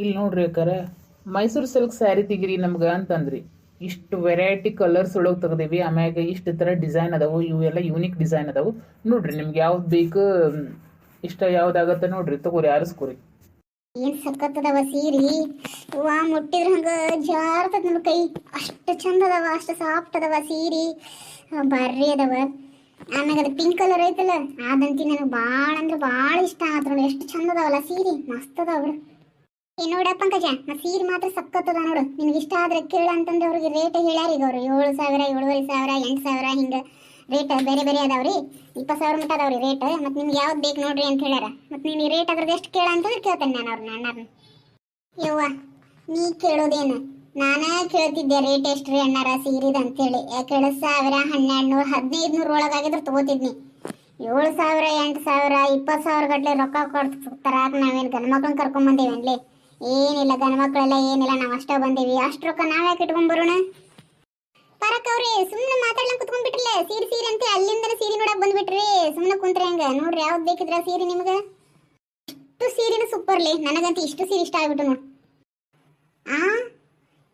ಇಲ್ಲಿ ನೋಡ್ರಿ ಅಕ್ಕಾರ, ಮೈಸೂರು ಸಿಲ್ಕ್ ಸ್ಯಾರಿ ತೆಗೀರಿ ನಮ್ಗೆ ಅಂತಂದ್ರಿ. ಇಷ್ಟು ವೆರೈಟಿ ಕಲರ್ಸ್ ಒಳಗೆ ತೆಗ್ದೇವಿ, ಆಮ್ಯಾಗ ಇಷ್ಟು ಥರ ಡಿಸೈನ್ ಅದಾವು, ಇವೆಲ್ಲ ಯೂನಿಕ್ ಡಿಸೈನ್ ಅದಾವು. ನೋಡ್ರಿ ನಿಮ್ಗೆ ಯಾವ್ದು ಬೇಕು, ಇಷ್ಟ ಯಾವ್ದಾಗತ್ತೆ ನೋಡ್ರಿ, ತಗೋರಿ, ಆರಿಸ್ಕೊರಿ. ಏನ್ ಸಕ್ಕತ್ತದವ ಸೀರಿ? ವಾ, ಮುಟ್ಟಿದ್ರ ಹಂಗ ಜಾರ್ತದ ನನ್ನ ಕೈ. ಅಷ್ಟು ಚಂದ ಅದಾವ, ಅಷ್ಟು ಸಾಫ್ಟ್ ಅದಾವ ಸೀರಿ. ಬರ್ರಿ ಅದಾವ. ಆಮ್ಯಾಗ ಅದು ಪಿಂಕ್ ಕಲರ್ ಐತಲ್ಲ, ಅದಂತಿ ನನಗೆ ಭಾಳ ಅಂದ್ರೆ ಭಾಳ ಇಷ್ಟ ಆತ್ರ ಎಷ್ಟು ಚಂದ ಅದಾವಲ್ಲ ಸೀರಿ. ಮಸ್ತ್ ಅದಾವ ಏ ನೋಡ ಪಂಕಜ ನಾ ಸೀರೆ ಮಾತ್ರ ಸಕ್ಕತ್ತದ ನೋಡು. ನಿನ್ಗೆ ಇಷ್ಟ ಆದ್ರೆ ಕೇಳ ಅಂತಂದ್ರೆ ಅವ್ರಿಗೆ ರೇಟ್ ಹೇಳ್ಯಾರ ಈಗ ಅವ್ರು ಏಳು ಸಾವಿರ, ಏಳುವರೆ ಸಾವಿರ, ಎಂಟು ಸಾವಿರ ಹಿಂಗೆ ರೇಟ್ ಬೇರೆ ಬೇರೆ ಅದಾವ್ರಿ. ಇಪ್ಪತ್ತು ಸಾವಿರ ಮಟ್ಟ ಅದಾವ್ರಿ ರೇಟ್ ಮತ್ತು ನಿಮ್ಗೆ ಯಾವ್ದು ಬೇಕು ನೋಡ್ರಿ ಅಂತ ಹೇಳ್ಯಾರ. ಮತ್ತು ನೀನು ರೇಟ್ ಅದ್ರದ್ದು ಎಷ್ಟು ಕೇಳ ಅಂತಂದ್ರೆ ಕೇಳ್ತೇನೆ ನಾನು ಅವ್ರನ್ನ ಅಣ್ಣಾರನ್ನ ಯವ್ವ, ನೀ ಕೇಳೋದೇನು? ನಾನೇ ಕೇಳ್ತಿದ್ದೆ ರೇಟ್ ಎಷ್ಟು ರೀ ಅಣ್ಣಾರ ಸೀರಿದ ಅಂತೇಳಿ. ಯಾಕೆ ಸಾವಿರ ಹನ್ನೆರಡು ನೂರು ಹದಿನೈದು ನೂರು ಒಳಗಾಗಿದ್ರೆ ತೊಗೋತಿದ್ನಿ. ಏಳು ಸಾವಿರ, ಎಂಟು ಸಾವಿರ, ಇಪ್ಪತ್ತು ಸಾವಿರ ಗಟ್ಟಲೆ ರೊಕ್ಕ ಕೊಡ್ತಾರ ನಾವೇನು ಗಂಡು ಮಕ್ಳನ್ನ ಕರ್ಕೊಂಬಂದೇವಿ ಅನ್ಲಿ ಏನಿಲ್ಲ, ಗಂಡು ಮಕ್ಕಳೆಲ್ಲ ಏನಿಲ್ಲ, ನಾವು ಅಷ್ಟೇ ಬಂದೇವಿ. ಅಷ್ಟು ರೊಕ್ಕ ನಾವೇ ಕಿಟ್ಕೊಂಡ್ ಇಟ್ಕೊಂಬರೋಣ ಪರಕ್ ಅವ್ರಿ ಸುಮ್ಮನೆ ಮಾತಾಡ್ಲಂಗ್ ಕುತ್ಕೊಂಡ್ಬಿಟ್ರಲ್ಲ ಸೀರೆ ಸೀರೆ ಅಂತ ಅಲ್ಲಿಂದ ಸೀರೆ ನೋಡಕ್ ಬಂದ್ಬಿಟ್ರಿ. ಸುಮ್ಮನೆ ಕುಂತ್ರೆ ಹಂಗ? ನೋಡ್ರಿ ಯಾವ್ದು ಬೇಕಿದ್ರ ಸೀರೆ ನಿಮ್ಗೆ. ಇಷ್ಟು ಸೀರೆನ ಸೂಪರ್ಲಿ ನನಗಂತೂ ಇಷ್ಟು ಸೀರೆ ಇಷ್ಟ ಆಗ್ಬಿಟ್ಟು ನೋಡ್. ಆ?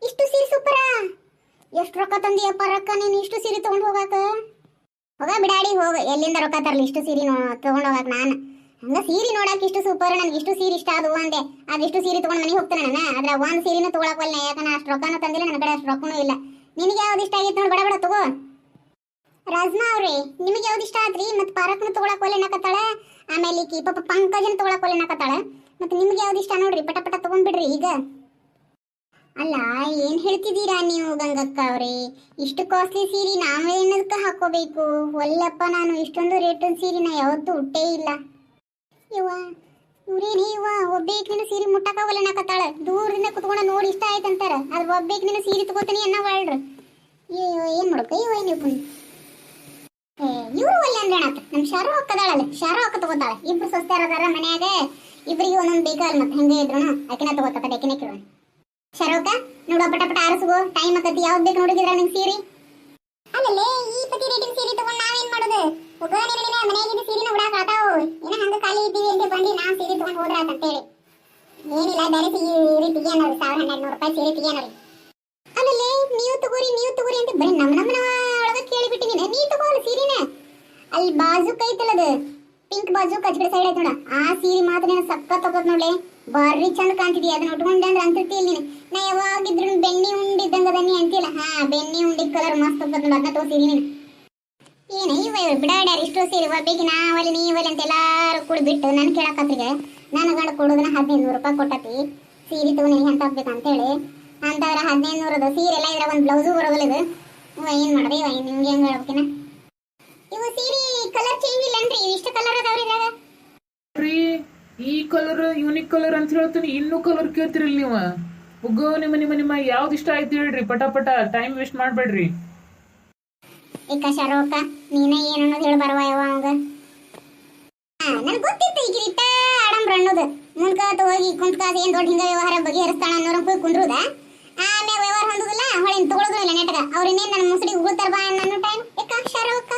ಇಷ್ಟು ಸೀರೆ ಸೂಪರ ಎಷ್ಟು ರೊಕ್ಕ ತಂದಿಯಪ್ಪ ರೊಕ್ಕ ನೀನು? ಇಷ್ಟು ಸೀರೆ ತಗೊಂಡು ಹೋಗಾಕ? ಹೋಗ ಬಿಡಾಡಿ, ಹೋಗ. ಎಲ್ಲಿಂದ ರೊಕ್ಕ ತರಲಿ? ಇಷ್ಟು ಸೀರೆ ತಗೊಂಡು ಹೋಗಾಕ ನಾನು. ಹಂಗ ಸೀರೆ ನೋಡಕ್ ಇಷ್ಟು ಸೂಪರ್ ನನಗೆ ಇಷ್ಟು ಸೀರೆ ಇಷ್ಟ ಅದು. ಅಂದೆ ಅದಿಷ್ಟು ಸೀರೆ ತಗೊಂಡು ಮನೆಗೆ ಹೋಗ್ತಾನೆ ನಾನು. ಅದ್ರ ಒಂದ್ ಸೀರೆನೂ ತಗೊಳಕವಲ್ಲ ಯಾಕಂದ್ರೆ ಅಷ್ಟು ರೊಕ್ಕನೂ ತಂದಿಲ್ಲ ನನ್ನ ಕಡೆ ಅಷ್ಟು ರೊಕ್ಕನೂ ಇಲ್ಲ. ನಿನಗೆ ಯಾವ್ದು ಇಷ್ಟ ಆಗಿತ್ತು ನೋಡಿ, ಬಡ ಬಡ ತಗೋ. ರಾಜ್ಮಾ ಅವ್ರಿ, ನಿಮಗೆ ಯಾವ್ದು ಇಷ್ಟ ಆತ್ರಿ ಮತ್ತೆ ಪಾರಕ್ನು ತಗೊಳಕ್ ಒಲ್ಲೆ ನಾಕತ್ತಾಳ? ಆಮೇಲೆ ಈಕಿ ಪಾಪ ಪಂಕಜನ ತಗೊಳಕ್ ಒಲ್ಲೆ ನಾಕತ್ತಾಳ? ಮತ್ತೆ ನಿಮ್ಗೆ ಯಾವ್ದು ಇಷ್ಟ ನೋಡ್ರಿ? ಪಟ ಪಟ ತಗೊಂಡ್ಬಿಡ್ರಿ ಈಗ. ಅಲ್ಲ, ಏನ್ ಹೇಳ್ತಿದ್ದೀರಾ ನೀವು ಗಂಗಕ್ಕ ಅವ್ರಿ? ಇಷ್ಟು ಕಾಸ್ಟ್ಲಿ ಸೀರೆ ನಾವೇನದಕ್ಕ ಹಾಕೋಬೇಕು? ಒಲ್ಲಪ್ಪ ನಾನು, ಇಷ್ಟೊಂದು ರೇಟಿನ ಸೀರೆ ನಾ ಯಾವತ್ತೂ ಉಟ್ಟೇ ಇಲ್ಲ. ಇವ ಇವ್ರೇನೇ ಇವ ನಿನ್ನ ಸೀರೆ ಮುಟ್ಟಕ್ಕಾಗಲ್ಲ ನಾಕತ್ತಾಳ ದೂರದಿಂದ ಕುತ್ಕೊಂಡ ನೋಡಿ ಇಷ್ಟ ಆಯ್ತಂತಾರ ಅದ್ರ ಒಬ್ಬೇಕ್ ನಿನ್ನ ಸೀರೆ ತಗೋತೀನಿ ಅನ್ನ ವಾಳ್ರು. ಅಯ್ಯೋ ಏನ್ ಮಾಡ್ಕ ಇವ ಇವ್ ಇವ್ರು? ಒಲ್ಲೆ ಅಂದ್ರೆ ಅಣ್ಣಾತ ನಮ್ ಶಾರು ಹಾಕದಾಳಲ್ಲ ಶಾರು ಹಾಕ ತಗೋತಾಳ. ಇಬ್ರು ಸೊಸ್ತಾರ ಅದಾರ ಮನ್ಯಾಗ. ಇಬ್ರಿಗೆ ಒಂದೊಂದ್ ಬೇಕಲ್ಲ ಮತ್ತೆ ಹಂಗೆ ಇದ್ರು ಆಕಿನ ತಗೋತ ಆಕಿನ ಕೇಳೋಣ ಶರೋಕ ನೋಡ, ಪಟ ಪಟ ಆರಿಸ್ಗೋ. ಟೈಮ್ ಆಕತಿ ಯಾವ್ದು ಬೇಕು ನೋಡಿದ್ರ ನಿಂಗೆ ಸೀರೆ. ಅಲ್ಲಲ್ಲೇ, ಈ ಪತಿ ರೇಟಿನ ಸೀರೆ ತಗೊಂಡ್ ನಾವೇನ್ ಮಾಡೋದು ಉಗಾನಿ ನಡಿನ ಮನೆಯಾಗಿದ್ದ ಸೀರೆನ ಉಡಾಕ ಆತಾವು ಏನ ಹಂಗ ಖಾಲಿ ಇದ್ದೀವಿ ಅಂತ ಬಂದು ನಾ ಸೀರೆ ತಗೊಂಡ್ ಹೋದ್ರ ಅಂತೇಳಿ ಏನಿಲ್ಲ ಬೇರೆ ಸೀರೆ ತೆಗಿಯೋಣ ಸಾವಿರ ಹನ್ನೆರಡು ನೂರು ರೂಪಾಯಿ ಸೀರೆ ತೆಗಿಯೋಣ ಆಮೇಲೆ ನೀವು ತಗೋರಿ ನೀವು ತಗೋರಿ ಅಂತ ಬರೀ ನಮ್ಮ ನಮ್ಮನ ಒಳಗ ಕೇಳಿಬಿಟ್ಟಿನಿ. ನೀ ತಗೋಲ್ಲ ಸೀರೆನ. ಅಲ್ಲಿ ಬಾಜು ಐತಲ್ಲ ಅದು. ಪಿಂಕ್ ಬಾಜು ಕಚ್ಕಡೆ ಸೈಡ್ ಐತ್ ನೋಡ. ಆ ಸೀರೆ ಮಾತ್ರ ನೀನು ಸಕ್ಕ ತಗೋದ್ ನೋಡ್ಲೆ. ಬಾರಿ ಚಂದ ಕಾಣ್ತಿದಿ ಅದನ್ನ ಉಟ್ಕೊಂಡೆ ಅಂದ್ರೆ ಅಂತಿರ್ತಿ ನೀನು. ನಾ ಯಾವಾಗಿದ್ರು ಬೆಣ್ಣೆ ಉಂಡಿದ್ದಂಗ ನೀ ಅಂತಿಲ್ಲ ಹಾ, ಬೆಣ್ಣೆ ಉಂಡಿ ಕಲರ್ ಮಸ್ತ್ ತಗೋದ್ ನೋಡ. ಅದನ್ನ ತಗೋ ಸೀರೆ ನೀನು. ಏನ ಇವ ಬಿಡಾಡ್ಯಾರ ಇಷ್ಟು ಸೀರೆ. ಒಬ್ಬಿಗೆ ನಾ ಒಲಿ ನೀ ಒಲಿ ಅಂತ ಎಲ್ಲಾರು ಕೂಡ ಬಿಟ್ಟು ನಾನು ಕೇಳಕತ್ರಿಗೆ ನನ್ನ ಗಂಡ ಕೊಡೋದನ್ನ ಹದಿನೈದು ನೂರು ರೂಪಾಯಿ ಕೊಟ್ಟತಿ. ಸೀರೆ ತಗೋ ನಿನಗೆ ಅಂತ ಅಂತ ಅಂತೇಳಿ ಅಂತಂದ್ರೆ ಹದಿನೈದು ನೂರದು ಸೀರೆ ಎಲ್ಲ ಇದ್ರ ಒಂದು ಬ್ಲೌಸು ಬರೋದಿಲ್ಲ ಇದು. ಏನು ಏನ್ ಮಾಡ್ದೆ? ಇವ ನಿಮ್ಗೆ ಹೆಂಗೆ ಹೇಳ್ಬೇಕಿನ? ಇವ ಸೀರೆ ಕಲರ್ ಚೇಂಜ್ ಇಲ್ಲನ್ರಿ? ಇಷ್ಟು ಕಲರ್ ಅದಾವ್ರಿ ಇದ್ರಾಗ. ರೀ ಈ ಕಲರ್ ಯೂನಿಕ್ ಕಲರ್ ಅಂತ ಹೇಳ್ತೀನಿ. ಇನ್ನೂ ಕಲರ್ ಕೇಳ್ತಿರಲ್ಲ ನೀವು. ಉಗ್ಗೋ ನಿಮ್ಮ ನಿಮ್ಮ ನಿಮ್ಮ ಯಾವ್ದು ಇಷ್ಟ ಆಯ್ತು ಹೇಳ್ರಿ. ಪಟ ಪಟ ಟೈಮ್ ವೇಸ್ಟ್ ಮಾಡ್ಬೇಡ್ರಿ. ಏಕ ಶರೋಕ ನೀನೇ ಏನು ಅನ್ನೋದು ಹೇಳಿ ಬರವ ಯಾವ ಅವಂಗ. ನನಗೆ ಗೊತ್ತಿತ್ತು ಈಗ ಅನ್ನೋದು. ಮುಂದ್ಕಾತ ಹೋಗಿ ಕುಂತ್ಕಾತ ಏನ್ ದೊಡ್ಡ ಹಿಂಗ ವ್ಯವಹಾರ ಬಗೆಹರಿಸ್ತಾಳ ಅನ್ನೋರ ಹೋಗಿ ಕುಂದ್ರುದ. ಆಮೇಲೆ ವ್ಯವಹಾರ ಹೊಂದುದಿಲ್ಲ, ಹೊಳಿನ ತಗೊಳುದು ಇಲ್ಲ ನೆಟ್ಗ. ಅವ್ರ ಇನ್ನೇನ್ ನನ್ನ ಮುಸುಡಿ ಉಗುಳ್ತಾರ ಬಾ ಅನ್ನೋ ಟೈಮ್ ಏಕ ಶರೋಕ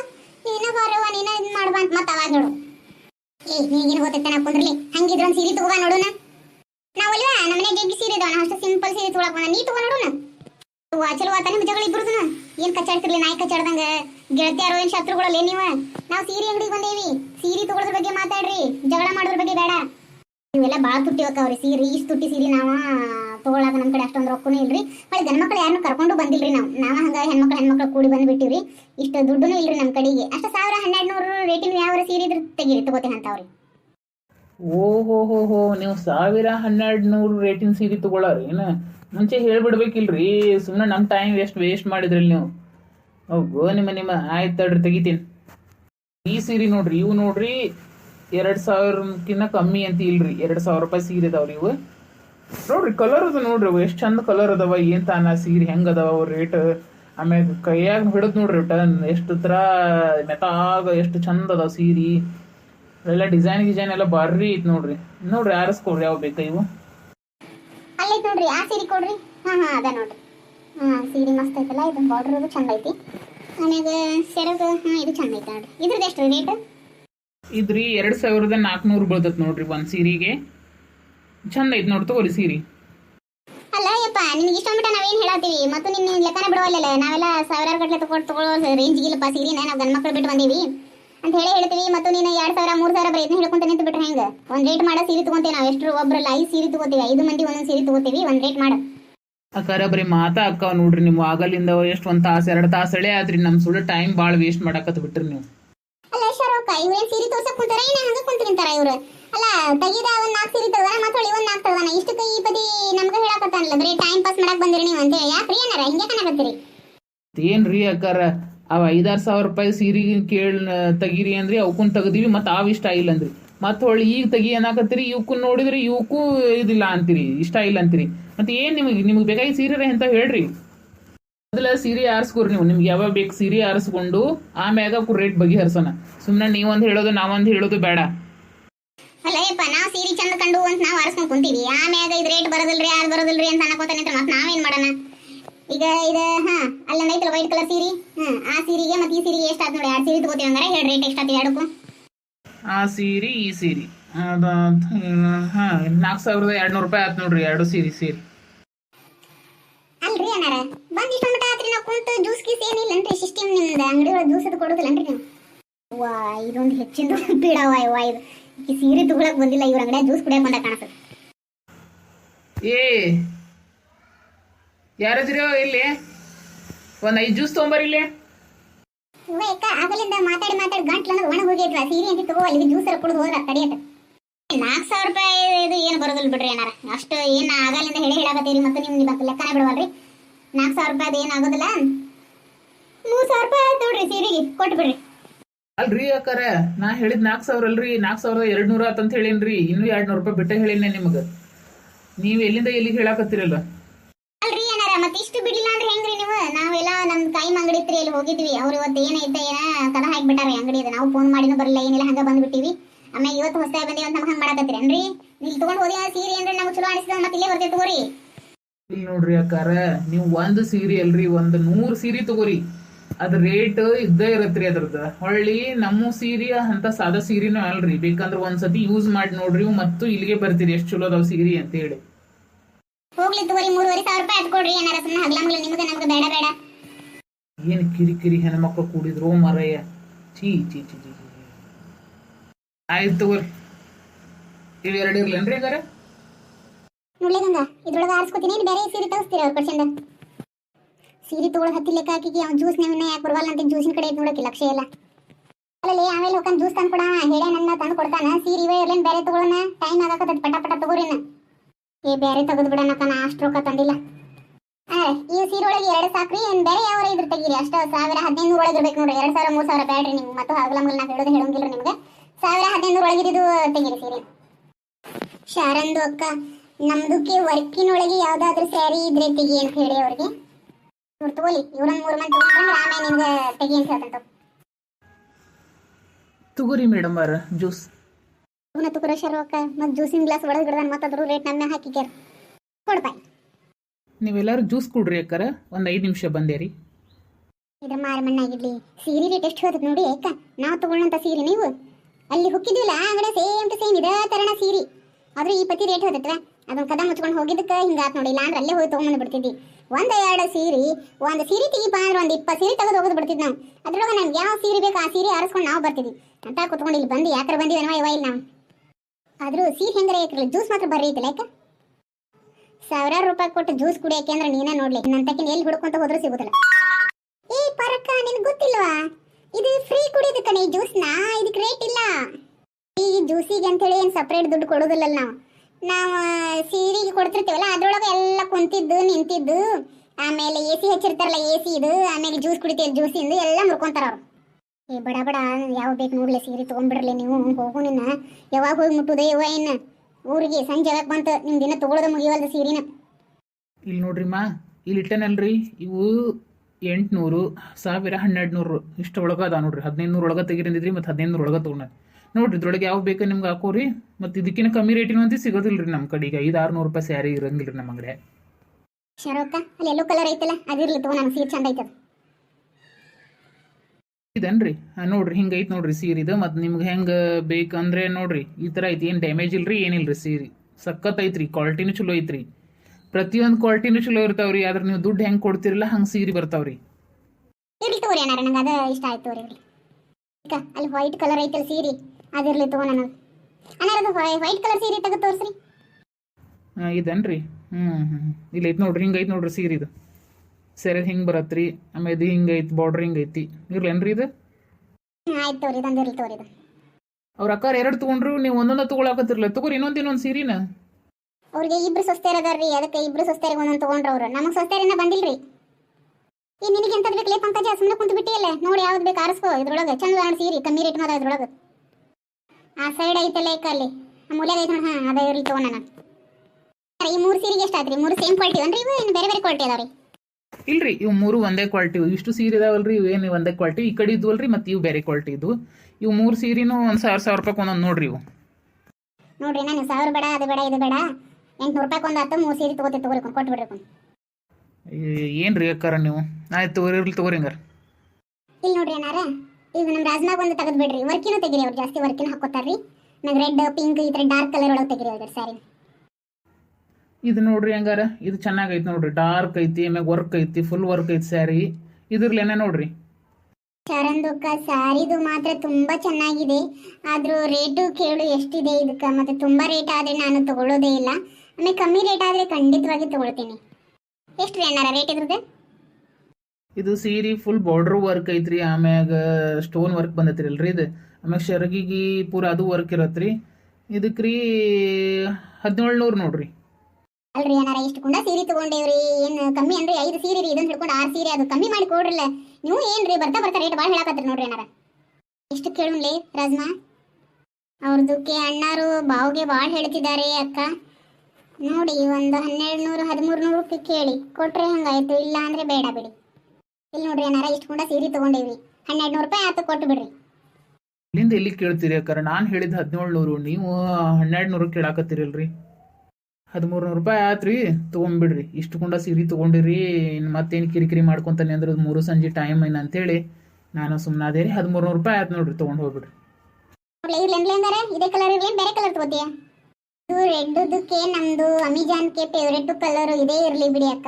ನೀನ ಬರವ, ನೀನ ಇದ್ ಮಾಡ್ಬಾ ಅಂತ ಮತ್ತೆ ಅವಾಗ ನೋಡು. ಏ ನೀಗಿನ ಗೊತ್ತೈತೆ ನಾ ಕುಂದ್ರಲಿ. ಹಂಗಿದ್ರ ಒಂದ್ ಸೀರೆ ತಗೋಬಾ ನೋಡೋಣ ನಾವಲ್ವಾ ನಮ್ಮನೆ ಜಗ್ಗಿ ಸೀರೆ ಇದಾವ? ಅಷ್ಟು ಸಿಂಪಲ್ ಸೀರೆ ತಗೊಳಕ್ ಬಂದ ನೀ ತಗೋ ನೋಡೋಣ ವಾಚಲು ಆತ ನಿಮ್ ಜಗಳ ಇಬ್ರುದನ. ಏನ್ ಕಚ್ಚಾಡ್ತಿರ್ಲಿ ನಾಯಿ ಕಚ್ಚಾಡ್ದಂಗ? ಗೆಳತಿಯಾರೋ ಏನ್ ಶತ್ರುಗಳಲ್ಲ ನೀವ? ನಾವ್ ಸೀರೆ ಅಂಗಡಿಗೆ ಬಂದೇವಿ. ಸೀರೆ ತಗೊಳೋದ್ರ ಬಗ್ಗೆ ಮಾತಾಡ್ರಿ. ಜಗಳ ಮಾಡೋದ್ರ ಬಗ್ಗೆ ಬೇಡ. ಇವೆಲ್ಲ ಭಾಳ ತುಟ್ಟಿ ಹೋಗ್ತಾವ್ರಿ. ಸೀರೆ ಇಷ್ಟು ತುಟ್ಟಿ ಸೀರೆ ನಾವ ತಗೊಳಕ ನಮ್ಮ ಕಡೆ ಅಷ್ಟೊಂದು ರೊಕ್ಕನೂ ಇಲ್ರಿ. ಮತ್ತೆ ಗಂಡ ಮಕ್ಳು ಯಾರನ್ನು ಕರ್ಕೊಂಡು ಬಂದಿಲ್ರಿ ನಾವು. ನಾವು ಹಂಗ ಹೆಣ್ಮಕ್ಳು ಹೆಣ್ಮಕ್ಳು ಕೂಡಿ ಬಂದ್ಬಿಟ್ಟಿವ್ರಿ. ಇಷ್ಟು ದುಡ್ಡುನು ಇಲ್ರಿ ನಮ್ಮ ಕಡೆಗೆ. ಅಷ್ಟ ಸಾವಿರ ಹನ್ನೆರಡು ನೂರು ರೇಟಿನ ಯಾವ ಸೀರೆ ಇದ್ರ ತೆಗೀರಿ, ತಗೋತೀನಿ ಅಂತವ್ರಿ. ಓಹೋ ಹೋ ಹೋ ನೀವು ಸಾವಿರ ಹನ್ನೆರಡು ನೂರು ರೇಟಿನ ಸೀರೆ ತಗೊಳ್ಳಾರಿ ಏನ? ಮುಂಚೆ ಹೇಳ್ಬಿಡ್ಬೇಕಿಲ್ರಿ. ಸುಮ್ಮನೆ ನಮ್ಮ ಟೈಮ್ ವೇಸ್ಟ್ ವೇಸ್ಟ್ ಮಾಡಿದ್ರಿ ನೀವು. ಹೋಗೋ ನಿಮ್ಮ ನಿಮ್ಮ. ಆಯ್ತು ತಡ್ರಿ, ತೆಗಿತೀನಿ. ಈ ಸೀರೆ ನೋಡ್ರಿ, ಇವು ನೋಡ್ರಿ. ಎರಡು ಸಾವಿರಕ್ಕಿಂತ ಕಮ್ಮಿ ಅಂತ ಇಲ್ರಿ. ಎರಡು ಸಾವಿರ ರೂಪಾಯಿ ಸೀರೆ ಅದಾವ್ರಿ ಇವು ನೋಡ್ರಿ ಕಲರ್ ಅದ ನೋಡ್ರಿ ಎಷ್ಟ್ ಚಂದ ಕಲರ್ ಅದಾವ, ಏನ್ ತಾನ ಸೀರೆ ಹೆಂಗ್ ಅದಾವ, ಅವು ರೇಟ್ ಆಮ್ಯಾಗ ಕೈಯಾಗ ಹಿಡಿದ್ ನೋಡ್ರಿ, ಟನ್, ಎಷ್ಟು ತರ ಮೆತಾಗ ಎಷ್ಟು ಚಂದ ಅದಾವ ಸೀರೆ. ಎಲ್ಲ ಡಿಸೈನ್ ಗಿಸೈನ್ ಎಲ್ಲ ಬಾರಿ ಐತ್ ನೋಡ್ರಿ. ನೋಡ್ರಿ ಆರಿಸ್ಕೊಡ್ರಿ ಯಾವ ಬೇಕಾ ಇವು. ಅಲ್ಲೈತ್ ನೋಡ್ರಿ, ಆ ಅದ ಮಸ್ತ್ ಐತಲ್ಲ, ಇದು ಬಾರ್ಡರ್ ಚಂದ ಐತಿ. ಆಮ್ಯಾಗ ಸೆರಗು ಇದು ಚಂದ ಐತೆ ನೋಡ್ರಿ. ಇದ್ರದ್ದು ಎಷ್ಟು ರೇಟ್ ಇದ್ರಿ ಎರಡು ಸಾವಿರದ ನಾಲ್ಕುನೂರು ಬೀಳ್ತೈತೆ ನೋಡ್ರಿ ಒಂದ್ ಸೀರೆಗೆ. ಚಂದ ಐತ್ ನೋಡ್ ತಗೋರಿ ಸೀರೆ. ಯಪ್ಪ ನಿಮ್ಗೆ ಇಷ್ಟ ಮಟ್ಟ ನಾವೇನ್ ಹೇಳತ್ತೀವಿ ಮತ್ತು ನಿನ್ನ ಲೆಕ್ಕನ ಬಿಡವಲ್ಲ ನಾವೆಲ್ಲ ಸಾವಿರಾರು ಗಟ್ಟಲೆ ತಗೊಂಡು ತಗೊಳ್ಳೋ ರೇಂಜ್ ಇಲ್ಲಪ್ಪ ಸೀರಿನ ನಾವು ಗಂಡ್ ಮಕ್ಳು ಬಿಟ್ಟು ಬಂದೀವಿ. ಅಂತ ಹೇಳಿ ಹೇಳ್ತೀವಿ ಮತ್ತು ನೀನು ಎರಡು ಸಾವಿರ ಮೂರು ಸಾವಿರ ಪ್ರಯತ್ನ ಹೇಳ್ಕೊಂತ ನಿಂತು ಬಿಟ್ರೆ ಹೆಂಗ? ಒಂದ್ ರೇಟ್ ಮಾಡೋ ಸೀರೆ ತಗೊಂತೀವಿ ನಾವು. ಎಷ್ಟು ಒಬ್ರಲ್ಲ ಐದು ಸೀರೆ ತಗೋತೀವಿ ಐದು ಮಂದಿ ಒಂದೊಂದು ಸೀರೆ ತಗೋತೀವಿ ಒಂದು ರೇಟ್ ಮಾಡು. ಅಕ್ಕಾರ ಬರೀ ಮಾತಾ ಅಕ್ಕಾವ್ ನೋಡ್ರಿ ನೀವು ಆಗಲಿಂದ ಎಷ್ಟು ಒಂದ್ ತಾಸು ಎರಡು ತಾಸು ಎಳೆ ಆದ್ರಿ ನಮ್ ಸುಳ್ಳು ಟೈಮ್ ಭಾಳ ವೇಸ್ಟ್ ಮಾಡಾಕತ್ ಬಿಟ್ರಿ ನೀವು. ಅಲ್ಲ ಇವ್ರೇನ್ ಸೀರೆ ತೋರ್ಸಕ್ ಕುಂತಾರ? ಏನ ಹಂಗ ಕುಂತಿರ್ತಾರ ಇವ್ರು. ಅಲ್ಲ, ತೆಗಿದ ಒಂದ್ ನಾಲ್ಕು ಸೀರೆ ತಗದಾನ ಮತ್ತೊಳಿ ಒಂದ್ ನಾಲ್ಕು ತಗದಾನ ಇಷ್ಟಕ್ಕೆ ಈ ಬದಿ ನಮ್ಗ ಹೇಳಕತ್ತಾನಲ್ಲ, ಬರೀ ಟೈಮ್ ಪಾಸ್ ಮಾಡಕ್ ಬಂದಿರಿ ನೀವು ಅಂತ ಹೇಳಿ ಯಾಕ್ರಿ ಏನಾರ ಹಿಂಗೆ ಏನ್ ಏನ್ರಿ ಅಕ್ಕಾರ? ಅವ ಐದಾರು ಸಾವಿರ ರೂಪಾಯಿ ಸೀರೆಗೆ ಕೇಳ, ತೆಗೀರಿ ಅಂದ್ರಿ ಅವಕ್ಕೂ ತೆಗ್ದೀವಿ, ಮತ್ತೆ ಅವ್ ಇಷ್ಟ ಇಲ್ಲ ಅಂದ್ರಿ. ಮತ್ತೆ ಹೊಳ್ಳಿ ಈಗ ತೆಗಿ ಏನಾಕತ್ತೀರಿ? ಇವಕ್ಕೂ ನೋಡಿದ್ರಿ ಇವಕ್ಕೂ ಇದಿಲ್ಲ ಅಂತೀರಿ, ಇಷ್ಟ ಇಲ್ಲ ಅಂತೀರಿ. ಮತ್ತೆ ಏನ್ ನಿಮಗೆ ನಿಮಗೆ ಬೇಕಾಗಿ ಸೀರೆ ಅಂತ ಹೇಳ್ರಿ. ಮೊದಲ ಸೀರೆ ಆರಿಸ್ಕೊರಿ ನೀವು. ನಿಮ್ಗೆ ಯಾವಾಗ ಬೇಕು ಸೀರೆ ಆರಿಸ್ಕೊಂಡು ಆಮ್ಯಾಗ ರೇಟ್ ಬಗೆಹರ್ಸೋಣ. ಸುಮ್ಮನೆ ನೀವೊಂದು ಹೇಳೋದು ನಾವೊಂದು ಹೇಳೋದು ಬೇಡ. ಅಲ್ಲ ಯಪ್ಪ ನಾವ್ ಸೀರೆ ಚಂದ ಕಂಡು ಅಂತ ನಾವ್ ಆರಿಸ್ಕೊಂಡ್ ಕುಂತೀವಿ. ಆಮ್ಯಾಗ ಇದ್ ರೇಟ್ ಬರೋದಿಲ್ರಿ ಅದ್ ಬರೋದಿಲ್ರಿ ಅಂತ ಅನ್ಕೋತಾನೆ ಮತ್ತೆ ಮತ್ ನಾವೇನ್ ಮಾಡೋಣ? ಈಗ ಇದು ಹಾ ಅಲ್ಲ ಐತಲ್ಲ ವೈಟ್ ಕಲರ್ ಸೀರೆ? ಹ್ಮ್ ಆ ಸೀರೆಗೆ ಮತ್ತೆ ಈ ಸೀರೆಗೆ ಎಷ್ಟಾತ್ ನೋಡಿ ಎರಡು ಸೀರೆ ತಗೋತೀವಿ ಹಂಗಾರೆ ಹೇಳಿ ರೇಟ್ ಎಷ್ಟಾತಿ ಎರಡಕ್ಕೂ? ಆ ಸೀರೆ ಈ ಸೀರೆ. ಅದ ಹಾ ನಾಲ್ಕು ಸಾವಿರದ ಎರಡು ನೂರು ರೂಪಾಯಿ ಆಯ್ತು ನೋಡ್ರಿ ಎರಡು ಸೀರೆ ಸೇರಿ. ಅಲ್ರಿ ಅಣ್ಣಾರ. ಬಂದ್ ಇಷ್ಟ ಮಟ್ಟ ಆತ್ರಿ ನಾವು ಕುಂತು ಜ್ಯೂಸ್ ಗೀಸ್ ಏನಿಲ್ಲನ್ರಿ ಸಿಸ್ಟಮ್ ನಿಮ್ದು. ಅಂಗಡಿ ಒಳಗೆ ಜ್ಯೂಸ್ ಅದು ಕೊಡೋದಿಲ್ಲನ್ರಿ ನೀವು. ವಾ ಇದೊಂದು ಹೆಚ್ಚಿನ ಬಿಡವ ವಾ ಇದು ಈ ಸೀರೆ ತಗೊಳಕ್ ಬಂದಿಲ್ಲ ಇವ್ರ ಅಂಗಡಿ ಜ್ಯೂಸ್ ಕುಡಿಯಕ್ ಬಂದ ಕಾಣಿಸ್ತದೆ. ಏ ಯಾರದಿರೋ ಇಲ್ಲಿ? ಒಂದು ಐದು ಜ್ಯೂಸ್ ಇಲ್ಲಿ. ಇವ ಅಕ್ಕ ಆಗಲಿಂದ ಮಾತಾಡಿ ಮಾತಾಡಿ ಗಂಟ್ಲು ಅನ್ನೋದು ಒಣ ಹೋಗಿದ್ವ ಸೀರೆ ಅಂತ ತಗೋ ಅಲ್ಲಿ ಜ್ಯೂಸ್ ಎಲ್ಲ ಕುಡಿದು ಹೋದ್ರ ತಡಿಯತ್ತೆ ನಾಲ್ಕು ಸಾವಿರ ರೂಪಾಯಿ ಇದು ಏನು ಬರೋದಿಲ್ಲ ಬಿಡ್ರಿ ಏನಾರ ಅಷ್ಟು ಏನು ಆಗಲಿಂದ ಹೇಳಿ ಹೇಳಾಕತ್ತೀರಿ ಮತ್ತೆ ನಿಮ್ಗೆ ಲೆಕ್ಕನೇ ಬಿಡವಲ್ರಿ. ನಾಲ್ಕು ಸಾವಿರ ರೂಪಾಯಿ ಅದೇನು ಆಗೋದಿಲ್ಲ? ಮೂರು ಸಾವಿರ ರೂಪಾಯಿ ಆಯ್ತು ನೋಡ್ರಿ ಸೀರೆಗೆ ಕೊಟ್ಬಿಡ್ರಿ ಅಲ್ರಿ ಅಕ್ಕಾರ ನಾ ಹೇಳಿದ್ ನಾಲ್ಕು ಸಾವಿರ ಅಲ್ರಿ ನಾಲ್ಕು ಸಾವಿರದ ಎರಡು ನೂರ ಅಂತ ಹೇಳಿನ್ರಿ ಇನ್ನೂ ಎರಡು ನೂರು ರೂಪಾಯಿ ಬಿಟ್ಟ ಹೇಳಿನ ನಿಮಗೆ. ನೀವು ಎಲ್ಲಿಂದ ಎಲ್ಲಿಗೆ ಹೇಳಾಕತ್ತೀರಲ್ಲ ಅಲ್ರಿ ಏನಾರ ಮತ್ತೆ ಇಷ್ಟು ಬಿಡ್ಲಿಲ್ಲ ಅಂದ್ರೆ ಹೆಂಗ್ರಿ ನೀವು? ನಾವೆಲ್ಲ ನಮ್ ಕೈ ಅಂಗಡಿ ಇತ್ರಿ ಅಲ್ಲಿ ಹೋಗಿದ್ವಿ. ಅವ್ರು ಇವತ್ತು ಏನೈತೆ ಏನ ಕದ ಹಾಕ್ಬಿಟ್ಟಾರ ಅಂಗಡಿ ನಾವು ಫೋನ್ ಮಾಡಿನೂ ಬರಲ್ಲ ಏನಿಲ್ಲ ಹಂಗ ಬಂದ್ಬಿಟ್ಟಿವಿ. ಆಮೇಲೆ ಇವತ್ತು ಹೊಸದಾಗಿ ಬಂದಿ ಅಂತ ನಮ್ಗೆ ಹಂಗೆ ಮಾಡಕತ್ತೀರೇನ್ರಿ? ನೀವು ತಗೊಂಡ್ ಹೋದಿ ಸೀರೆ ಅಂದ್ರೆ ನಮ್ಗೆ ಚಲೋ ಅನಿಸಿದ ಮತ್ತೆ ಇಲ್ಲೇ ಬರ್ತೈತೆ ತಗೋರಿ. ಇಲ್ಲಿ ನೋಡ್ರಿ ಅಕ್ಕಾರ ನೀವು ಒಂದ್ ಸೀರೆ ಅಲ್ರಿ ಒಂದ್ ನೂರ್ ಸೀರೆ ತಗೋರಿ. ಅದ್ ರೇಟ್ ಇದ್ದೇ ಇರತ್ರಿ ಅದ್ರದ. ಹೊಳ್ಳಿ ನಮ್ಮ ಸೀರೆ ಅಂತ ಸಾದಾ ಸೀರೆನೂ ಅಲ್ರಿ. ಬೇಕಂದ್ರ ಒಂದ್ಸತಿ ಯೂಸ್ ಮಾಡಿ ನೋಡ್ರಿ ಮತ್ತು ಇಲ್ಲಿಗೆ ಬರ್ತೀರಿ. ಎಷ್ಟು ಚಲೋ ಅದಾವ ಸೀರೆ ಅಂತ ಹೇಳಿ. ಹೋಗ್ಲಿ ತಗೋರಿ ಮೂರುವರೆ ಸಾವಿರ ರೂಪಾಯಿ ಹತ್ ಕೊಡ್ರಿ. ಏನಾರ ಸುಮ್ಮನೆ ಹಗ್ಲಂಗ್ಲ ನಿಮ್ಗೆ ನಮ್ಗೆ ಬೇಡ ಬೇಡ. ಏನು ಕಿರಿ ಕಿರಿ ಹೆಣ್ಮಕ್ಳು ಕೂಡಿದ್ರು ಮರಯ್ಯ ಚೀ ಚೀ ಚೀ ಚೀ. ಆಯ್ತು ತಗೋರಿ. ಇವೆರಡು ಎರಡು ಇರ್ಲೇನ್ರಿ ಹಂಗಾರ? ನೋಡ್ಲಿ ಗಂಗಾ ಇದ್ರೊಳಗೆ ಆರಿಸ್ಕೊತೀನಿ ಏನು ಬೇರೆ ಸೀರೆ ತರಿಸ್ತೀರ ಅವ್ರ ಪರ್ಸೆಂಟ್ ಸೀರೆ ತಗೊಳ್ ಹತ್ತಿ ಲೆಕ್ಕ ಹಾಕಿ ಅವ್ನು ಜ್ಯೂಸ್ ನೆವನ್ನ ಯಾಕೆ ಬರವಲ್ಲ ಅಂತ ಜ್ಯೂಸಿನ ಕಡೆ ನೋಡಕ್ಕೆ ಲಕ್ಷ್ಯ ಇಲ್ಲ. ಅಲ್ಲಲ್ಲಿ ಆಮೇಲೆ ಹೋಗ್ಕೊಂಡು ಜ್ಯೂಸ್ ತಂದು ಕೊಡ ಹೇಳ ನನ್ನ ತಂದು ಕೊಡ್ತಾನ ಸೀರೆ ಇವೇ ಇರ್ಲೇನು ಬೇರೆ ತಗೊಳ್ಳೋಣ ಟೈಮ್ ಆಗಾಕತ್ತದ ಪಟ ಪಟ ತಗೋರಿನ ಏ ಬೇರೆ ತೆಗೆದು ಬಿಡೋಣಕ್ಕ ನಾ ಅಷ್ಟು ರೊಕ್ಕ ತಂದಿಲ್ಲ. ಆ, ಈ ಸೀರೆ ಒಳಗೆ ಎರಡು ಸಾಕ್ರಿ ಏನು ಬೇರೆ ಯಾವ ಇದ್ರ ತೆಗೀರಿ. ಅಷ್ಟ ಸಾವಿರ ಹದಿನೈದು ಒಳಗೆ ಇರ್ಬೇಕು ನೋಡ್ರಿ ಎರಡು ಸಾವಿರ ಮೂರು ಸಾವಿರ ಬೇಡ್ರಿ ನಿಮ್ಗೆ. ಮತ್ತು ಹಗಲಂಗಲ್ ನಾ ಹೇಳೋದು ಹೇಳೋಂಗಿಲ್ಲ ನಿಮ್ಗೆ. ಸಾವಿರ ಹದಿನೈದು ಒಳಗಿದ್ದು ತೆಗೀರಿ ಸೀರೆ. ಶಾರಂದು ಅಕ್ಕ. ನಮ್ದಕ್ಕೆ ವರ್ಕಿನೊಳಗೆ ಯಾವ್ದಾದ್ರು ಸ್ಯಾರಿ ಇದ್ರೆ ತೆಗಿ ಅಂತ ಹೇಳಿ ಅವ್ರಿಗೆ. ಇವ್ರು ತಗೋಲಿ ಇವ್ರನ್ನ ಮೂರು ಮಂದಿ ತಗೊಂಡ್ರೆ ಆಮೇಲೆ ನಿಮ್ಗೆ ತೆಗಿ ಅಂತ ಹೇಳ್ತಂತ ತಗೋರಿ ಮೇಡಮ್ ಅವ್ರ ಜ್ಯೂಸ್ ಅವನ ತುಕರ ಶರ್ವಕ್ಕ ಮತ್ತೆ ಜ್ಯೂಸಿನ ಗ್ಲಾಸ್ ಒಳಗೆ ಗಿಡದನ್ ಮತ್ತೆ ಅದ್ರ ರೇಟ್ ನಮ್ಮ ಹಾಕಿಕ್ಯಾರ. ಕೊಡ್ಬಾಯ್ ನೀವೆಲ್ಲರೂ ಜ್ಯೂಸ್ ಕುಡ್ರಿ ಅಕ್ಕರ ಒಂದು ಐದು ನಿಮಿಷ ಬಂದೇರಿ. ಇದ್ರ ಮಾರ ಮಣ್ಣಾಗಿರ್ಲಿ. ಸೀರೆ ರೇಟ್ ಎಷ್ಟು ಹೋಗುತ್ತೆ ನೋಡಿ ಅಕ್ಕ. ನಾವು ತಗೊಳ್ಳಂತ ಸೀರೆ ನೀವು. ಅಲ್ಲಿ ಹುಕ್ಕಿದ್ವಿಲ್ಲ ಆ ಅಂಗಡಿ ಸೇಮ್ ಟು ಸೇಮ್ ಇದೇ ತರಣ ಸೀರೆ. ಆದ್ರೆ ಈ ಪತಿ ರೇಟ್ ಹೋದತ್ವ ಅದನ್ನ ಕದ ಮುಚ್ಕೊಂಡು ಹೋಗಿದ್ದಕ್ಕೆ ಹಿಂಗಾತ್ ನೋಡಿ. ಇಲ್ಲ ಅಂದ್ರೆ ಅಲ್ಲೇ ಹೋಗಿ ತೊಗೊಂಡ್ಬಂದು ಬಿಡ್ತಿದ್ವಿ ಒಂದ ಎರಡು ಸೀರೆ, ಒಂದು ಸೀರೆ ತೆಗಿಪ ಅಂದ್ರೆ ಒಂದು ಇಪ್ಪತ್ತು ಸೀರೆ ತೆಗೆದು ಹೋಗೋದು ಬಿಡ್ತಿದ್ವಿ ನಾವು. ಅದ್ರೊಳಗೆ ನಮ್ಗೆ ಯಾವ ಸೀರೆ ಬೇಕು ಆ ಸೀರೆ ಆರಿಸ್ಕೊಂಡು ನಾವು ಬರ್ತಿದ್ವಿ. ಅಂತ ಕುತ್ಕೊಂಡು ಇಲ್ಲಿ ಬಂದು ಯಾಕ್ರ ಬಂದಿವೇನೋ ಇವ ಇಲ್ಲ ನಾವು. ಆದರೂ ಸೀರೆ ಹೆಂಗಾರ ಯಾಕಿರಲಿ ಜ್ಯೂಸ್ ಮಾತ್ರ ಬರ್ರಿ ಐತಿಲ್ಲ ಯಾಕ? ಸಾವಿರಾರು ರೂಪಾಯಿ ಕೊಟ್ಟು ಜ್ಯೂಸ್ ಕುಡಿಯಕ್ಕೆ ಅಂದ್ರೆ ನೀನೇ ನೋಡ್ಲಿ. ನನ್ನ ತಕ್ಕಿನ ಎಲ್ಲಿ ಹುಡ್ಕೊಂತ ಹೋದ್ರೂ ಸಿಗುದಿಲ್ಲ. ಏ ಪರಕ್ಕ ನಿನ್ಗೆ ಗೊತ್ತಿಲ್ವಾ? ಇದು ಫ್ರೀ ಕುಡಿಯೋದು ಕಣೆ ಜ್ಯೂಸ್ನ? ಇದಕ್ಕೆ ರೇಟ್ ಇಲ್ಲ. ಈ ಜ್ಯೂಸಿಗೆ ಅಂತೇಳಿ ಏನು ಸಪ್ರೇಟ್ ದುಡ್ಡು ಕೊಡೋದಿಲ್ಲ ನಾವು. ನಾವು ಸೀರೆಗೆ ಕೊಡ್ತಿರ್ತೇವಲ್ಲ, ಅದ್ರೊಳಗೆ ಎಲ್ಲ ಕುಂತಿದ್ದು, ನಿಂತಿದ್ದು, ಆಮೇಲೆ ಎ ಸಿ ಹಚ್ಚಿರ್ತಾರಲ್ಲ, ಎ ಸಿ ಇದು, ಆಮೇಲೆ ಜ್ಯೂಸ್ ಕುಡಿತೀವಿ ಜ್ಯೂಸಿಂದು ಎಲ್ಲ ಮುರ್ಕೊಂತಾರ ಅವ್ರು. ಏ, ಬಡ ಬಡ ಯಾವ ಬೇಕು ನೋಡ್ಲಿ ಸೀರೆ ತೊಗೊಂಡ್ಬಿಡ್ರಲಿ ನೀವು ಹೋಗು ನಿನ್ನ. ಯಾವಾಗ ಹೋಗಿ ಮುಟ್ಟುದೇ ಯವ್ವ ಇನ್ನ? ಊರಿಗೆ ಸಂಜೆ ಯಾವಾಗ ಬಂತು ನಿಮ್ಮ ದಿನ ತೊಗೊಳೋದು ಮುಗಿವಲ್ದು ಸೀರೆನ. ಇಲ್ಲಿ ನೋಡ್ರಿಮ್ಮ ಇಲ್ಲಿ ಇಟ್ಟನಲ್ರಿ? ಇವು ಎಂಟ್ನೂರು, ಸಾವಿರ ಹನ್ನೆರಡು ನೂರು ಇಷ್ಟು ಒಳಗೆ ಅದ ನೋಡ್ರಿ. ಹದಿನೈದು ನೂರು ಒಳಗೆ ತೆಗಿರಿಂದಿದ್ರಿ ಮತ್ತು ಹದಿನೈದು ನೂರು ಒಳಗೆ ತೊಗೊಂಡ ನೋಡ್ರಿ ಇದ್ರೊಳಗೆ ಯಾವ ಬೇಕು ನಿಮ್ಗೆ ಹಾಕೋರಿ. ಮತ್ತು ಇದಕ್ಕಿಂತ ಕಮ್ಮಿ ರೇಟಿನ ಅಂತ ಸಿಗೋದಿಲ್ಲ ರೀ ನಮ್ಮ ಕಡೆಗೆ ಐದು ಆರುನೂರು ರೂಪಾಯಿ ಸ್ಯಾರಿ ಇರಂಗಿಲ್ಲ ರೀ ನಮ್ಮ ಅಂಗಡಿ ಶರೋಕ ಅಲ್ಲಿ ಎಲ್ಲೋ ಕಲರ್ ಐತಲ್ಲ ಅದಿರ್ಲಿ ತಗೋ ನಾನು ಸೀರೆ ಚಂದ ಐತದ. ಇದನ್ರಿ ನೋಡ್ರಿ ಹಿಂಗೆ ಐತೆ ನೋಡ್ರಿ ಸೀರೆ ಇದು. ಮತ್ತು ನಿಮ್ಗೆ ಹೆಂಗೆ ಬೇಕಂದ್ರೆ ನೋಡ್ರಿ ಈ ಥರ ಐತಿ. ಏನು ಡ್ಯಾಮೇಜ್ ಇಲ್ರಿ ಏನಿಲ್ರಿ ಸೀರೆ. ಸಖತ್ ಐತ್ರಿ ಕ್ವಾಲಿಟಿನೂ ಚಲೋ ಐತ್ರಿ. ಪ್ರತಿಯೊಂದು ಕ್ವಾಲಿಟಿನೂ ಚಲೋ ಇರ್ತಾವ್ರಿ ಆದ್ರೆ ನೀವು ದುಡ್ಡು ಹೆಂಗೆ ಕೊಡ್ತಿರಲ್ಲ ಹಂಗೆ ಸೀರೆ ಬರ್ತಾವ್ರಿ. ಇರ್ಲಿ ತಗೋರಿ ಅಣ್ಣ ನಂಗೆ ಅದ ಇಷ್ಟ ಆಯ್ತು ತಗೋರಿ ಅಲ್ಲಿ ವೈಟ್ ಕಲರ್ ಐತಲ್ಲ ಸೀರೆ. ಅದಿರ್ಲಿ ತಗೋಣ ನನಗೆ. ವೈಟ್ ಕಲರ್ ಸೀರೆ ತೆಗೆದು ತೋರಿಸ್ರಿ. ಹಾಂ ಇದೇನ್ರಿ? ಹ್ಞೂ ಹ್ಞೂ ಇಲ್ಲ ಐತೆ ನೋಡ್ರಿ ಹಿಂಗೆ ಐತೆ ನೋಡ್ರಿ ಸೀರೆ ಇದು. ಸೆರೆ ಹಿಂಗೆ ಬರತ್ರಿ ಆಮೇಲೆ ಇದು ಹಿಂಗೆ ಐತಿ ಬಾರ್ಡ್ರ್ ಹಿಂಗೆ ಐತಿ. ಇರ್ಲೇನ್ರಿ ಇದು? ಆಯ್ತು ತಗೋರಿ ಇದೊಂದು ಇರ್ಲಿ ಇದು. ಅವ್ರ ಅಕ್ಕಾರ ಎರಡು ತಗೊಂಡ್ರು ನೀವು ಒಂದೊಂದು ತಗೊಳಕತ್ತಿರ್ಲ. ತಗೋರಿ ಇನ್ನೊಂದು ಇನ್ನೊಂದು ಸೀರಿನ. ಅವ್ರಿಗೆ ಇಬ್ರು ಸೊಸ್ತೆರ್ ರೀ ಅದಕ್ಕೆ ಇಬ್ರು ಸೊಸ್ತೆರಿಗೆ ಒಂದೊಂದು ತಗೊಂಡ್ರು ಅವ್ರು. ನಮಗೆ ಸೊಸ್ತೆರಿನ ಬಂದಿಲ್ರಿ. ಈ ನಿನಗೆ ಎಂತದ್ ಬೇಕು? ಲೇ ಪಂಕಜ ಸುಮ್ಮನೆ ಕುಂತು ಬಿಟ್ಟಿಯಲ್ಲ ನೋಡಿ ಯಾವ್ದು ಬೇಕು ಆರಿಸ್ಕೋ ಇದ್ರೊಳಗೆ. ಚಂದ ಸೀರೆ ಕಮ್ಮಿ ರೇಟ್ ಮಾಡ ಇದ್ರೊಳಗೆ ಆ ಸೈಡ್ ಐತಲ್ಲ ಅಲ್ಲಿ ಆ ಮೂಲ್ಯಾಗ ಐತೆ ಹಾಂ ಅದ ಇರ್ಲಿ ತಗೋ ನಾನು. ಈ ಮೂರು ಸೀರೆಗೆ ಎಷ್ಟು ಆತ್ರಿ ಮೂರು ಸೇಮ್ ಕ್ವಾಲಿಟಿ ಅನ್ರಿ ಇವು? ಏನು ಬೇರೆ ಬೇರೆ ಕ್ವಾಲಿಟಿ ಅದಾವ್ರಿ? ಇಲ್ರಿ ಇವು ಮೂರು ಒಂದೇ ಕ್ವಾಲಿಟಿ ಇಷ್ಟು ಸೀರೆ ಇದಾವಲ್ರಿ ಇವು ಏನು ಒಂದೇ ಕ್ವಾಲಿಟಿ ಈ ಕಡೆ ಇದ್ವಲ್ರಿ ಮತ್ತು ಇವು ಬೇರೆ ಕ್ವಾಲಿಟಿ ಇದು ಇವು ಮೂರು ಸೀರೆನೂ ಒಂದು ಸಾವಿರ ಸಾವಿರ ರೂಪಾಯಿ ಒಂದೊಂದು ನೋಡ್ರಿ ಇವು. ನೋಡ್ರಿ ನಾನು ಸಾವಿರ ಬೇಡ ಅದು ಬೇಡ ಇದು ಬೇಡ. ಎಂಟ್ನೂರು ರೂಪಾಯಿ ಒಂದು ಹತ್ತು ಮೂರು ಸೀರೆ ತೊಗೋತೀವಿ ತಗೋರಿ ಕೊಟ್ಟು ಬಿಡ್ರಿ ಏನು ರೀ ಅಕ್ಕಾರ ನೀವು? ಆಯ್ತು ತಗೋರಿ ಇರ್ಲಿ ತಗೋರಿ ಹಂಗಾರ. ಇಲ್ಲಿ ನೋಡ್ರಿ ಅಣ್ಣಾರ. ಈಗ ನಮ್ಮ ರಾಜ್ನಾಗ್ ಒಂದು ತೆಗೆದು ಬಿಡ್ರಿ. ವರ್ಕಿನ ತೆಗಿರಿ ಅವ್ರು ಜಾಸ್ತಿ ವರ್ಕಿನ ಹಾಕೋತಾರ್ರಿ. ನಂಗೆ ರೆಡ್ ಪಿಂಕ್ ಈ ಥರ ಡಾರ್ಕ್ ಕಲರ್ ಒಳಗೆ ತೆಗಿರಿ ಅವ್ರ ಸ್ಯಾರಿ ಇದು ನೋಡ್ರಿ ಹಂಗಾರ ಇದು ಚೆನ್ನಾಗೈತಿ ನೋಡ್ರಿ. ಡಾರ್ಕ್ ಐತಿ ಆಮ್ಯಾಗ ವರ್ಕ್ ಐತಿ ಫುಲ್ ವರ್ಕ್ ಐತಿ ಸ್ಯಾರಿ ಇದ್ರಲ್ಲೇನೆ ನೋಡ್ರಿ? ಶರಂದುಕ್ಕ ಸ್ಯಾರಿದು ಮಾತ್ರ ತುಂಬಾ ಚೆನ್ನಾಗಿದೆ. ಆದ್ರೂ ರೇಟು ಕೇಳು ಎಷ್ಟಿದೆ ಇದಕ್ಕೆ. ಮತ್ತೆ ತುಂಬಾ ರೇಟ್ ಆದ್ರೆ ನಾನು ತಗೊಳ್ಳೋದೇ ಇಲ್ಲ. ಆಮೇಲೆ ಕಮ್ಮಿ ರೇಟ್ ಆದ್ರೆ ಖಂಡಿತವಾಗಿ ತಗೊಳ್ತೀನಿ. ಎಷ್ಟು ರೀ ಅಣ್ಣಾರ ರೇಟ್ ಇದ್ರದ್ದು ಇದು ಸೀರೆ ಫುಲ್ ಬಾರ್ಡರ್ ವರ್ಕ್ ಐತ್ರಿ, ಆಮ್ಯಾಗ ಸ್ಟೋನ್ ವರ್ಕ್ ಬಂದೈತ್ರಿ ಅಲ್ರಿ ಇದು. ಆಮ್ಯಾಗ ಶರಗಿಗಿ ಪೂರ ಅದು ವರ್ಕ್ ಇರತ್ರಿ. ಇದಕ್ಕೆ ರೀ ಹದಿನೇಳು ನೂರು ನೋಡ್ರಿ. ಅಲ್ರಿ ಏನಾರ ಇಷ್ಟು ಕುಂಡ ಸೀರೆ ತಗೊಂಡೇವ್ರಿ, ಏನು ಕಮ್ಮಿ ಅನ್ರಿ ಐದು ಸೀರೆ ರೀ ಇದನ್ನ ಹಿಡ್ಕೊಂಡು ಆರು ಸೀರೆ ಅದು ಕಮ್ಮಿ ಮಾಡಿ ಕೊಡ್ರಲ್ಲ. ನೀವು ಏನ್ರಿ ಬರ್ತಾ ಬರ್ತಾ ರೇಟ್ ಭಾಳ ಹೇಳಕತ್ರಿ ನೋಡ್ರಿ ಏನಾರ ಎಷ್ಟು ಕೇಳುನ್ಲಿ ರಾಜ್ಮಾ. ಅವ್ರದಕ್ಕೆ ಅಣ್ಣಾರು ಬಾವುಗೆ ಭಾಳ ಹೇಳ್ತಿದ್ದಾರೆ ಅಕ್ಕ. ನೋಡಿ, ಒಂದು ಹನ್ನೆರಡು ನೂರು ಹದಿಮೂರು ನೂರಕ್ಕೆ ಕೇಳಿ. ಕೊಟ್ರೆ ಹಂಗಾಯ್ತು ಇಲ್ಲ ಅಂದ್ರೆ ಬೇಡ ಬಿಡಿ. ಇಲ್ಲಿ ನೋಡ್ರಿ ಏನಾರ ಇಷ್ಟು ಕೂಡ ಸೀರೆ ತಗೊಂಡೇವ್ರಿ. ಹನ್ನೆರಡು ನೂರು ರೂಪಾಯಿ ಆತು ಕೊಟ್ಟು ಬಿಡ್ರಿ. ಇಲ್ಲಿಂದ ಎಲ್ಲಿ ಕೇಳ್ತೀರಿ ಅಕ್ಕಾರ ನಾನು ಹೇಳಿದ ಹದಿನೇಳು ನೂರು ನೀವು ಹನ್ನೆರಡು ನೂರು ಕೇಳಾಕತ್ತೀರಲ್ರಿ? ಹದಿಮೂರು ನೂರು ರೂಪಾಯಿ ಆತ್ರಿ ತೊಗೊಂಬಿಡ್ರಿ. ಇಷ್ಟು ಕುಂಡ ಸೀರೆ ತೊಗೊಂಡಿರಿ ಇನ್ನು ಮತ್ತೇನು ಕಿರಿಕಿರಿ ಮಾಡ್ಕೊಂತಾನೆ ಅಂದ್ರೆ ಅದು ಮೂರು ಸಂಜೆ ಟೈಮ್ ಏನು ಅಂತೇಳಿ ನಾನು ಸುಮ್ಮನೆ ಅದೇ ರೀ ಹದಿಮೂರು ನೂರು ರೂಪಾಯಿ ಆಯ್ತು ನೋಡ್ರಿ ತೊಗೊಂಡು ಹೋಗ್ಬಿಡ್ರಿ. ಇದೇ ಕಲರ್ ಇರ್ಲಿ ಬೇರೆ ಕಲರ್ ತಗೋತೀಯ? ಇದು ರೆಡ್ದಕ್ಕೆ ನಮ್ದು ಅಮೆಜಾನ್ಗೆ ಫೇವ್ರೆಟ್ ಕಲರ್ ಇದೇ ಇರ್ಲಿ ಬಿಡಿ ಅಕ್ಕ.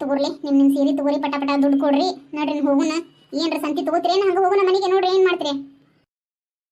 ತಗೋರ್ಲಿ ನಿಮ್ ನಿಮ್ ಸೀರೆ ತಗೋರಿ ಪಟ ದುಡ್ಡು ಕೊಡ್ರಿ. ನೋಡ್ರಿ ಹೋಗುನ. ಏನ್ರ ಸಂತಿ ತಗೋತೀರೇನು? ಹಂಗ ಹೋಗೋಣ ಮನೆಗೆ ನೋಡ್ರಿ, ಏನ್ ಮಾಡ್ತೀರಿ?